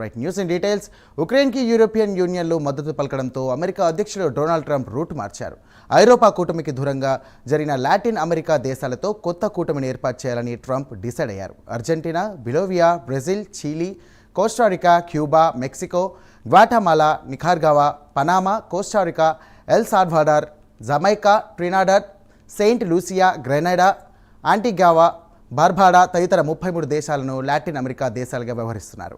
Right news in details ఉక్రెయిన్కి European యూనియన్లు మద్దతు పలకడంతో అమెరికా అధ్యక్షుడు డొనాల్డ్ ట్రంప్ రూట్ మార్చారు. ఐరోపా కూటమికి దూరంగా జరిగిన లాటిన్ అమెరికా దేశాలతో కొత్త కూటమిని ఏర్పాటు చేయాలని ట్రంప్ డిసైడ్ అయ్యారు. Argentina Bolivia Brazil Chile Costa Rica Cuba Mexico Guatemala Nicaragua Panama Costa Rica El Salvador Jamaica Trinidad Saint Lucia Grenada Antigua Barbados తదితర ముప్పై మూడు దేశాలను లాటిన్ అమెరికా దేశాలుగా వ్యవహరిస్తున్నారు.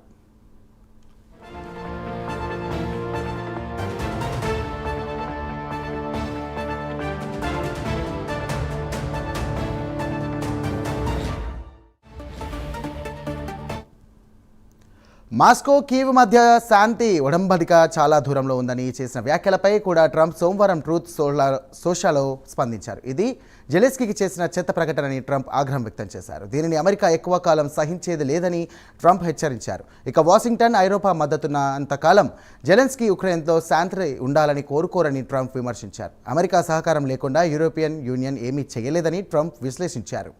మాస్కో కీవ్ మధ్య శాంతి ఉడంబడిక చాలా దూరంలో ఉందని చేసిన వ్యాఖ్యలపై కూడా ట్రంప్ సోమవారం ట్రూత్ సోలా సోషాలో స్పందించారు. ఇది జెలెస్కీకి చేసిన చెత్త ప్రకటనని ట్రంప్ ఆగ్రహం వ్యక్తం చేశారు. దీనిని అమెరికా ఎక్కువ కాలం సహించేది లేదని ట్రంప్ హెచ్చరించారు. ఇక వాషింగ్టన్ ఐరోపా మద్దతున్న అంతకాలం జెలెన్స్కీ ఉక్రెయిన్తో శాంతి ఉండాలని కోరుకోరని ట్రంప్ విమర్శించారు. అమెరికా సహకారం లేకుండా యూరోపియన్ యూనియన్ ఏమీ చేయలేదని ట్రంప్ విశ్లేషించారు.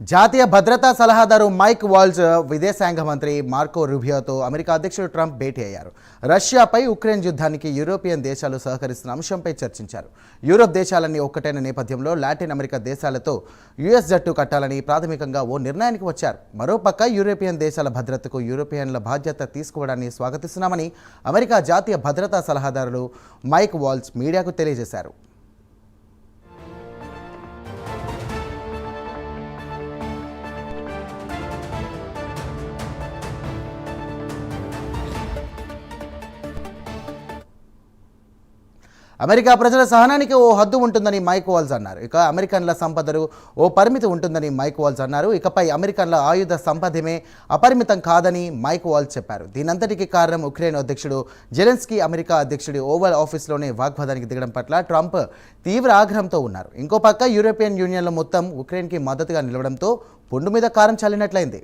జాతీయ భద్రతా సలహాదారు మైక్ వాల్జ్ విదేశాంగ మంత్రి మార్కో రుబియోతో అమెరికా అధ్యక్షుడు ట్రంప్ భేటీ అయ్యారు. రష్యాపై ఉక్రెయిన్ యుద్ధానికి యూరోపియన్ దేశాలు సహకరిస్తున్న అంశంపై చర్చించారు. యూరోప్ దేశాలన్నీ ఒక్కటైన నేపథ్యంలో లాటిన్ అమెరికా దేశాలతో యుఎస్ జట్టు కట్టాలని ప్రాథమికంగా ఓ నిర్ణయానికి వచ్చారు. మరోపక్క యూరోపియన్ దేశాల భద్రతకు యూరోపియన్ల బాధ్యత తీసుకోవడాన్ని స్వాగతిస్తున్నామని అమెరికా జాతీయ భద్రతా సలహాదారులు మైక్ వాల్జ్ మీడియాకు తెలియజేశారు. అమెరికా ప్రజల సహనానికి ఓ హద్దు ఉంటుందని మైక్ వాల్స్ అన్నారు. ఇక అమెరికన్ల సంపదలు ఓ పరిమితి ఉంటుందని మైక్ వాల్స్ అన్నారు. ఇకపై అమెరికన్ల ఆయుధ సంపదమే అపరిమితం కాదని మైక్ వాల్స్ చెప్పారు. దీనంతటికీ కారణం ఉక్రెయిన్ అధ్యక్షుడు జెలెన్స్కీ అమెరికా అధ్యక్షుడి ఓవల్ ఆఫీస్లోనే వాగ్వాదానికి దిగడం పట్ల ట్రంప్ తీవ్ర ఆగ్రహంతో ఉన్నారు. ఇంకో పక్క యూరోపియన్ యూనియన్లో మొత్తం ఉక్రెయిన్కి మద్దతుగా నిలవడంతో పుండు మీద కారం చల్లినట్లయింది.